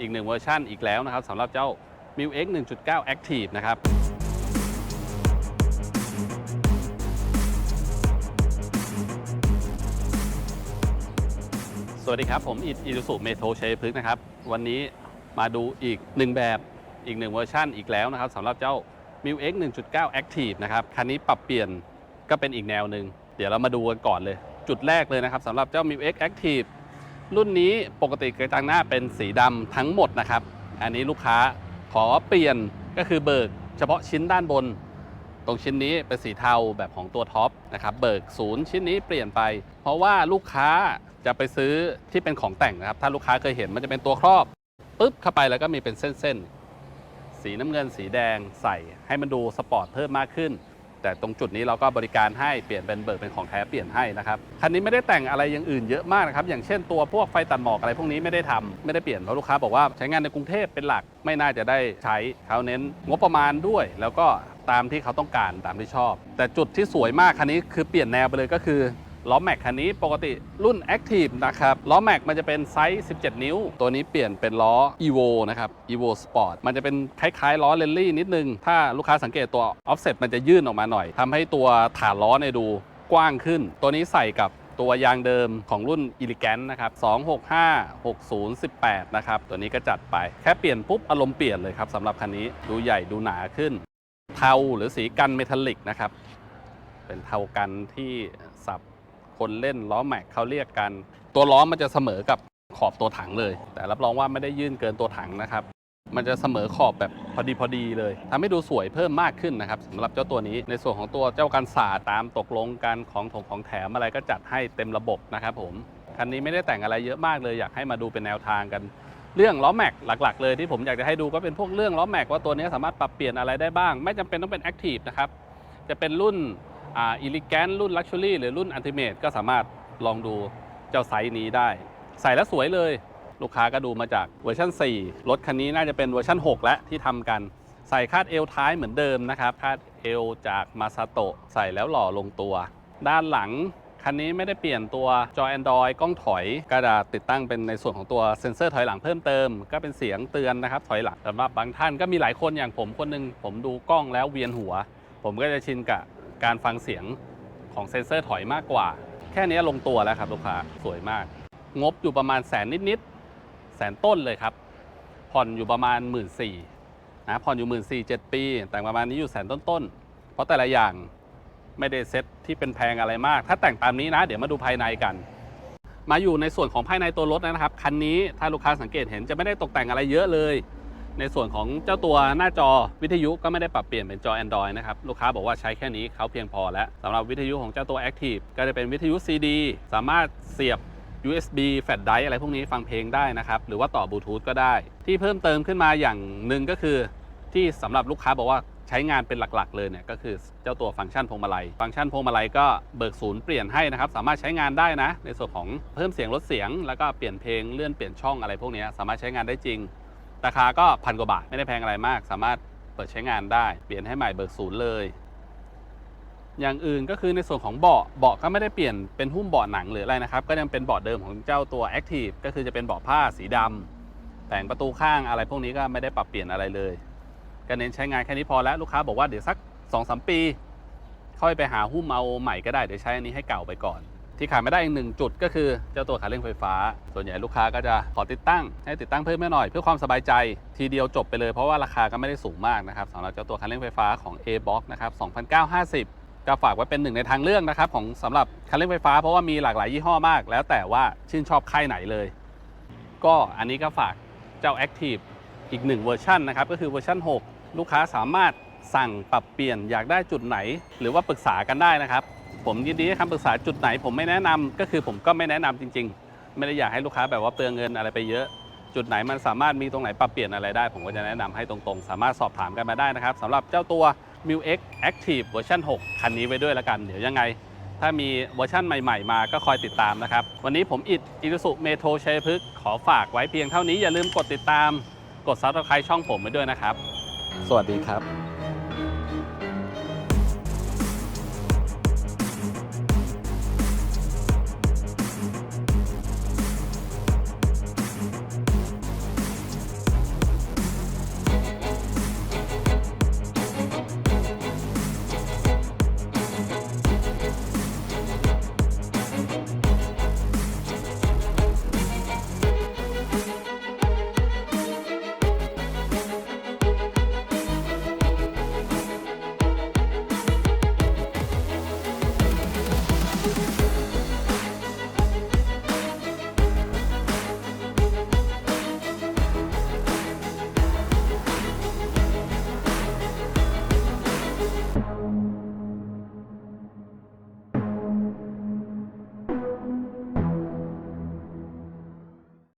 อีกหนึ่งเวอร์ชันอีกแล้วนะครับสำหรับเจ้า m i l X 1.9 Active นะครับสวัสดีครับ ผมอิดอิรุสุเมโทชัยพฤกนะครับ วันนี้มาดูอีกหนึ่งแบบอีกหนึ่งเวอร์ชันอีกแล้วนะครับสำหรับเจ้า m i l X 1.9 Active นะครับคันนี้ปรับเปลี่ยนก็เป็นอีกแนวหนึ่งเดี๋ยวเรามาดูกันก่อนเลย จุดแรกเลยนะครับสำหรับเจ้า m i l X Active รุ่นนี้ปกติกระจังหน้าเป็นสีดำทั้งหมดนะครับ อันนี้ลูกค้าขอเปลี่ยนก็คือเบิกเฉพาะชิ้นด้านบน ตรงชิ้นนี้เป็นสีเทาแบบของตัวท็อปนะครับเบิกศูนย์ชิ้นนี้เปลี่ยนไป เพราะว่าลูกค้าจะไปซื้อที่เป็นของแต่งนะครับ ถ้าลูกค้าเคยเห็นมันจะเป็นตัวครอบปุ๊บเข้าไปแล้วก็มีเป็นเส้นๆสีน้ำเงินสีแดงใส่ให้มันดูสปอร์ตเพิ่มมากขึ้น แต่ตรงจุดนี้เราก็บริการให้เปลี่ยนเป็นเบิกเป็นของแท้เปลี่ยนให้นะครับคันนี้ไม่ได้แต่งอะไรอย่างอื่นเยอะมากนะครับอย่างเช่นตัวพวกไฟตัดหมอกอะไรพวกนี้ไม่ได้ทำไม่ได้เปลี่ยนเพราะลูกค้าบอกว่าใช้งานในกรุงเทพเป็นหลักไม่น่าจะได้ใช้เขาเน้นงบประมาณด้วย แล้วก็ตามที่เขาต้องการตามที่ชอบ แต่จุดที่สวยมากคันนี้คือเปลี่ยนแนวไปเลยก็คือ ล้อแม็กคันนี้ปกติรุ่น Active นะครับ ล้อแม็กมันจะเป็นไซส์ 17 นิ้ว ตัวนี้เปลี่ยนเป็นล้อ Evo นะครับ Evo Sport มันจะเป็นคล้ายๆ ล้อเลนลี่นิดนึง ถ้าลูกค้าสังเกตตัว Offset มันจะยื่นออกมาหน่อยทำให้ตัวฐานล้อเนี่ยดูกว้างขึ้น ตัวนี้ใส่กับตัวยางเดิมของรุ่น e l e g a n t นะครับ 265 60 18 นะครับ ตัวนี้ก็จัดไป แค่เปลี่ยนปุ๊บ อารมณ์เปลี่ยนเลยครับสำหรับคันนี้ ดูใหญ่ดูหนาขึ้น เทาหรือสีกันเมทัลลิกนะครับ เป็นเทากันที่สับ คนเล่นล้อแม็กเขาเรียกกัน ตัวล้อมันจะเสมอกับขอบตัวถังเลย แต่รับรองว่าไม่ได้ยื่นเกินตัวถังนะครับ มันจะเสมอขอบแบบพอดีพอดีเลยทำให้ดูสวยเพิ่มมากขึ้นนะครับสำหรับเจ้าตัวนี้ในส่วนของตัวเจ้ากันศาตามตกลงกันของถงของแถมอะไรก็จัดให้เต็มระบบนะครับผมคันนี้ไม่ได้แต่งอะไรเยอะมากเลยอยากให้มาดูเป็นแนวทางกันเรื่องล้อแม็กหลัก ๆ เลยที่ผมอยากจะให้ดูก็เป็นพวกเรื่องล้อแม็กว่าตัวนี้สามารถปรับเปลี่ยนอะไรได้บ้าง ไม่จำเป็นต้องเป็นแอคทีฟนะครับจะเป็นรุ่น อิลิแกนรุ่นลักชัวรี่หรือรุ่นอันติเมตก็สามารถลองดูเจ้าไซส์นี้ได้ ใส่แล้วสวยเลย ลูกค้าก็ดูมาจากเวอร์ชัน4 รถคันนี้น่าจะเป็นเวอร์ชัน6 แล้วที่ทำกัน ใส่คาดเอวท้ายเหมือนเดิมนะครับคาดเอวจากมาซาโตะใส่แล้วหล่อลงตัว ด้านหลังคันนี้ไม่ได้เปลี่ยนตัวจอ Android กล้องถอยก็จะติดตั้งเป็นในส่วนของตัวเซ็นเซอร์ถอยหลังเพิ่มเติม ก็เป็นเสียงเตือนนะครับถอยหลังสำหรับบางท่านก็มีหลายคนอย่างผมคนหนึงผมดูกล้องแล้วเวียนหัว ผมก็จะชินกับ การฟังเสียงของเซ็นเซอร์ถอยมากกว่า แค่นี้ลงตัวแล้วครับลูกค้าสวยมาก งบอยู่ประมาณแสนนิดๆแสนต้นเลยครับ ผ่อนอยู่ประมาณ 1 4ื่นนะผ่อนอยู่ 1 4ื่นเจ็ดปี แต่งประมาณนี้อยู่แสนต้นๆ เพราะแต่ละอย่างไม่ได้เซ็ตที่เป็นแพงอะไรมาก ถ้าแต่งตามนี้นะ เดี๋ยวมาดูภายในกัน มาอยู่ในส่วนของภายในตัวรถนะครับ คันนี้ถ้าลูกค้าสังเกตเห็นจะไม่ได้ตกแต่งอะไรเยอะเลย ในส่วนของเจ้าตัวหน้าจอวิทยุก็ไม่ได้ปรับเปลี่ยนเป็นจอ Android นะครับ ลูกค้าบอกว่าใช้แค่นี้เขาเพียงพอแล้วสำหรับวิทยุของเจ้าตัว Active ก็จะเป็นวิทยุ CD สามารถเสียบ USB Flash Drive อะไรพวกนี้ฟังเพลงได้นะครับ หรือว่าต่อบลูทูธก็ได้ ที่เพิ่มเติมขึ้นมาอย่างหนึ่งก็คือ ที่สำหรับลูกค้าบอกว่าใช้งานเป็นหลักๆ เลยเนี่ยก็คือเจ้าตัวฟังก์ชันพวงมาลัย ฟังก์ชันพวงมาลัยก็เบิกศูนย์เปลี่ยนให้นะครับ สามารถใช้งานได้นะ ในส่วนของเพิ่มเสียงลดเสียง แล้วก็เปลี่ยนเพลงเลื่อนเปลี่ยนช่องอะไรพวกนี้สามารถใช้งานได้จริง ราคาก็พันกว่าบาทไม่ได้แพงอะไรมาก สามารถเปิดใช้งานได้ เปลี่ยนให้ใหม่เบิกศูนย์เลย อย่างอื่นก็คือในส่วนของเบาะเบาะก็ไม่ได้เปลี่ยนเป็นหุ้มเบาะหนังหรืออะไรนะครับ ก็ยังเป็นเบาะเดิมของเจ้าตัว Active ก็คือจะเป็นเบาะผ้าสีดำแต่งประตูข้างอะไรพวกนี้ก็ไม่ได้ปรับเปลี่ยนอะไรเลยก็เน้นใช้งานแค่นี้พอแล้วลูกค้าบอกว่าเดี๋ยวสัก2อสปี ค่อยไปหาหุ้มเอาใหม่ก็ได้เดี๋ยวใช้อันนี้ให้เก่าไปก่อน ที่ขาดไม่ได้อีกหนึ่งจุดก็คือเจ้าตัวขาเร่งไฟฟ้า ส่วนใหญ่ลูกค้าก็จะขอติดตั้งให้ติดตั้งเพิ่มไม่หน่อยเพื่อความสบายใจทีเดียวจบไปเลยเพราะว่าราคาก็ไม่ได้สูงมากนะครับสำหรับเจ้าตัวคันเร่งไฟฟ้าของ A-Box นะครับ2,950ก็ฝากไว้เป็นหนึ่งในทางเลือกนะครับของสำหรับคันเร่งไฟฟ้าเพราะว่ามีหลากหลายยี่ห้อมาก แล้วแต่ว่าชื่นชอบค่ายไหนเลย ก็อันนี้ก็ฝากเจ้า Active อีกหนึ่งเวอร์ชันนะครับก็คือเวอร์ชัน6 ลูกค้าสามารถสั่งปรับเปลี่ยนอยากได้จุดไหน หรือว่าปรึกษากันได้นะครับ ผมยินดีให้คำปรึกษาจุดไหนผมไม่แนะนำก็คือผมก็ไม่แนะนำจริง ๆ ไม่ได้อยากให้ลูกค้าแบบว่าเปลืองเงินอะไรไปเยอะ จุดไหนมันสามารถมีตรงไหนปรับเปลี่ยนอะไรได้ ผมก็จะแนะนำให้ตรงๆ สามารถสอบถามกันมาได้นะครับสำหรับเจ้าตัว m i l X Active เวอร์ชัน6คันนี้ไว้ด้วยละกัน เดี๋ยวยังไง ถ้ามีเวอร์ชันใหม่ๆ มาก็คอยติดตามนะครับ วันนี้ผมอิดอิรุสุเมโทชัยพฤกษ์ขอฝากไว้เพียงเท่านี้อย่าลืมกดติดตาม กดซับสไครต์ช่องผมไว้ด้วยนะครับ สวัสดีครับ